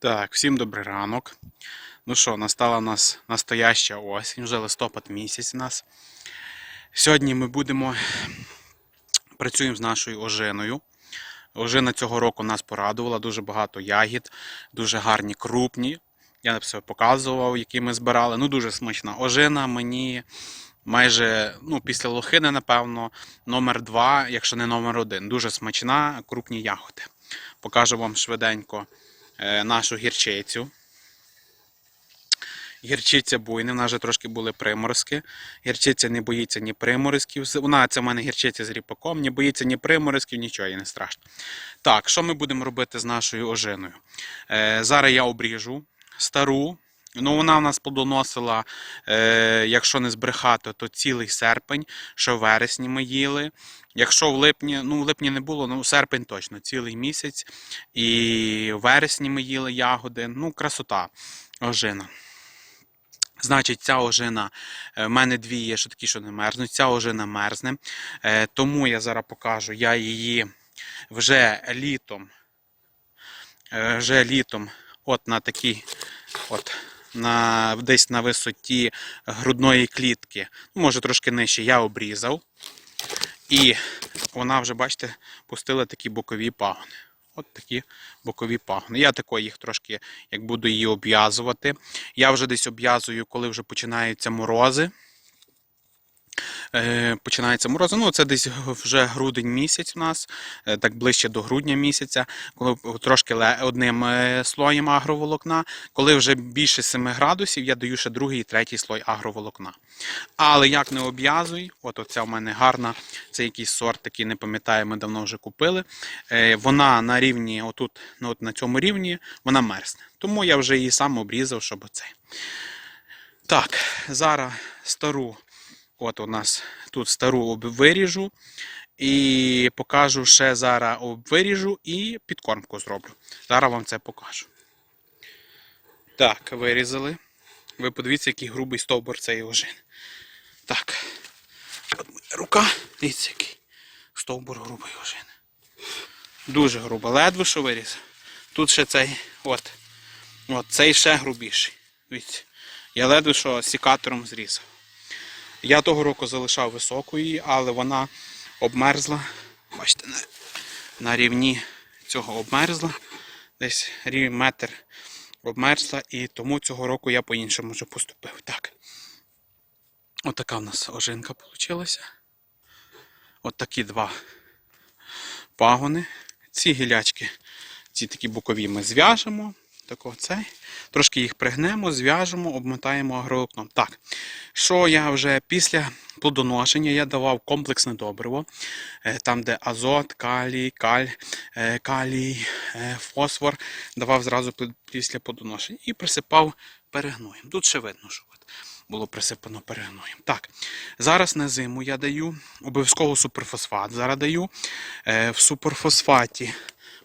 Так, всім добрий ранок. Ну що, настала у нас настояща осінь, вже листопад місяць у нас. Сьогодні ми будемо працюємо з нашою ожиною. Ожина цього року нас порадувала, дуже багато ягід, дуже гарні, крупні. Я все показував, які ми збирали. Ну, дуже смачна. Ожина мені майже ну, після лохини, напевно, номер два, якщо не номер один. Дуже смачна, крупні ягоди. Покажу вам швиденько нашу гірчицю. Гірчиця буйна, в нас вже трошки були приморозки. Гірчиця не боїться ні приморозків. Вона це в мене гірчиця з ріпаком, не боїться ні приморозків, нічого їй не страшно. Так, що ми будемо робити з нашою ожиною? Е, зараз я обріжу стару. Ну, вона в нас плодоносила, е, якщо не збрехати, то цілий серпень, що в вересні ми їли. Якщо в липні, ну в липні не було, ну серпень точно, цілий місяць. І в вересні ми їли ягоди. Ну, красота, ожина. Значить, ця ожина, е, в мене дві є, що такі, що не мерзнуть. Ця ожина мерзне. Е, Тому я зараз покажу, я її вже літом, е, вже літом, от на такій, от, на, десь на висоті грудної клітки, може трошки нижче, я обрізав. І вона вже, бачите, пустила такі бокові пагони. От такі бокові пагони. Я тако їх трошки, як буду її обв'язувати. Я вже десь обв'язую, коли вже починаються морози. Е, Починається морози. Ну, це десь вже грудень місяць у нас, е, так ближче до грудня місяця, коли трошки одним е, слоєм агроволокна. Коли вже більше 7 градусів, я даю ще другий і третій слой агроволокна. Але як не обв'язуй, от оця в мене гарна, це якийсь сорт, такий не пам'ятаю, ми давно вже купили. Вона на рівні, отут, ну, от на цьому рівні, вона мерзне. Тому я вже її сам обрізав, щоб оцей. Так, зараз стару, от у нас тут стару об- виріжу. І покажу ще зараз об- виріжу і підкормку зроблю. Зараз вам це покажу. Так, вирізали. Ви подивіться, який грубий стовбур цієї ожини. Так. От моя рука. Дивіться, який стовбур грубої ожини. Дуже грубо. Ледве що вирізав. Тут ще цей, от. От, цей ще грубіший. Дивіться. Я ледве що сікатором зрізав. Я того року залишав високу її, але вона обмерзла. Бачите, на, на рівні цього обмерзла. Десь рівень метр обмерзла, і тому цього року я по-іншому вже поступив. Так. Отака в нас ожинка вийшла. От такі два пагони. Ці гілячки, ці такі бокові ми зв'яжемо. Тако цей. Трошки їх пригнемо, зв'яжемо, обмотаємо агроволокном. Так, що я вже після плодоношення я давав комплексне добриво, е, там, де азот, калій, каль, е, калій, е, фосфор, давав зразу пі- після плодоношення і присипав перегноєм. Тут ще видно, що було присипано перегноєм. Так, зараз на зиму я даю обов'язково суперфосфат. Зараз даю в суперфосфаті.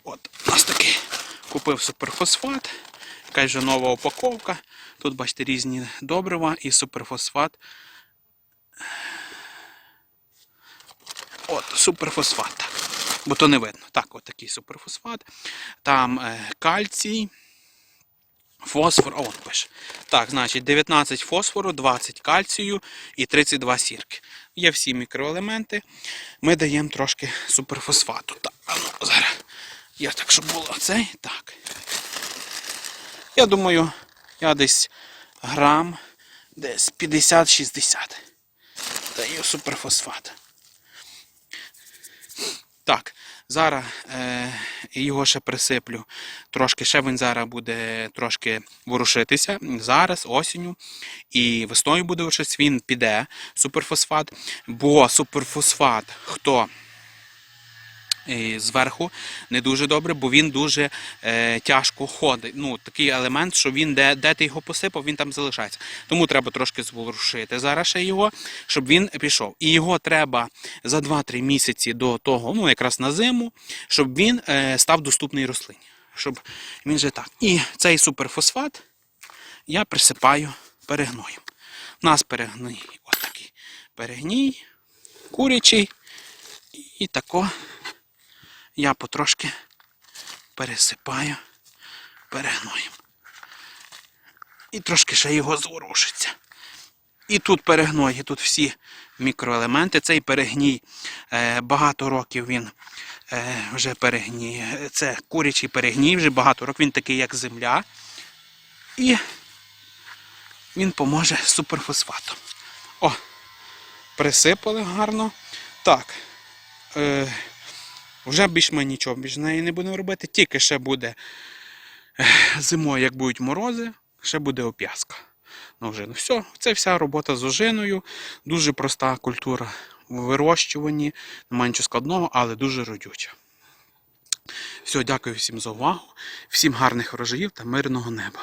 От, у нас такий купив суперфосфат. Якась вже нова упаковка. Тут, бачите, різні добрива і суперфосфат. От, суперфосфат. Бо то не видно. Так, от такий суперфосфат. Там е, кальцій. Фосфор, от пише. Так, значить, 19 фосфору, 20 кальцію і 32 сірки. Є всі мікроелементи. Ми даємо трошки суперфосфату. Так, ну, зараз. Я так, щоб було цей. Так. Я думаю, я десь грам, десь 50-60. Даю суперфосфат. Так, зараз е, його ще присиплю. Трошки ще він зараз буде трошки ворушитися. Зараз, осінню. І весною буде ворушитися, він піде, суперфосфат. Бо суперфосфат, хто зверху не дуже добре, бо він дуже е, тяжко ходить. Ну, такий елемент, що він, де, де ти його посипав, він там залишається. Тому треба трошки зворушити зараз ще його, щоб він пішов. І його треба за 2-3 місяці до того, ну якраз на зиму, щоб він е, став доступний рослині. Щоб він же так. І цей суперфосфат я присипаю перегноєм. У нас перегній, ось такий перегній, курячий. І тако я потрошки пересипаю перегноїмо. І трошки ще його зворушиться. І тут перегной, тут всі мікроелементи. Цей перегній е, багато років він е, вже перегній. Це курячий перегній, вже багато років, він такий, як земля. І він поможе суперфосфатом. О, присипали гарно. Так. Е, вже більш ми нічого більш з не будемо робити, тільки ще буде зимою, як будуть морози, ще буде оп'язка на ожину. Все, це вся робота з ожиною. Дуже проста культура в вирощуванні, немає нічого складного, але дуже родюча. Все, дякую всім за увагу, всім гарних врожаїв та мирного неба.